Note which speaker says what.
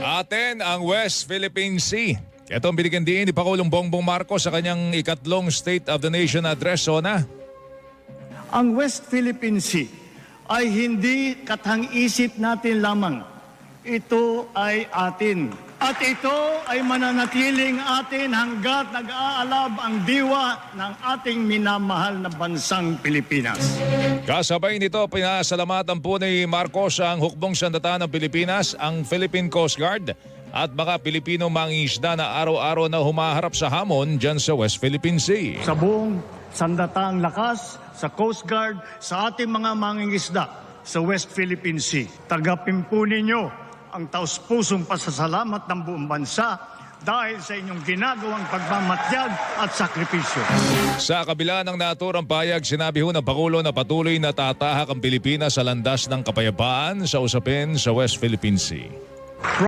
Speaker 1: Aten ang West Philippine Sea. Ito ang binigyan din ni Pangulong Bongbong Marcos sa kanyang ikatlong State of the Nation address, Sona.
Speaker 2: Ang West Philippine Sea ay hindi katang-isip natin lamang. Ito ay atin. At ito ay mananatiling atin hanggat nag-aalab ang diwa ng ating minamahal na bansang Pilipinas.
Speaker 1: Kasabay nito, pinasalamatan po ni Marcos ang hukbong sandata ng Pilipinas, ang Philippine Coast Guard at mga Pilipino mangingisda na araw-araw na humaharap sa hamon dyan sa West Philippine Sea.
Speaker 2: Sa buong sandataang lakas, sa Coast Guard, sa ating mga mangingisda sa West Philippine Sea. Tagapin po ninyo ang taus-pusong pasasalamat ng buong bansa dahil sa inyong ginagawang pagmamatyag at sakripisyo.
Speaker 1: Sa kabila ng naturang payag, sinabi ho ng Pangulo na patuloy na tatahak ang Pilipinas sa landas ng kapayapaan sa usapin sa West Philippine Sea.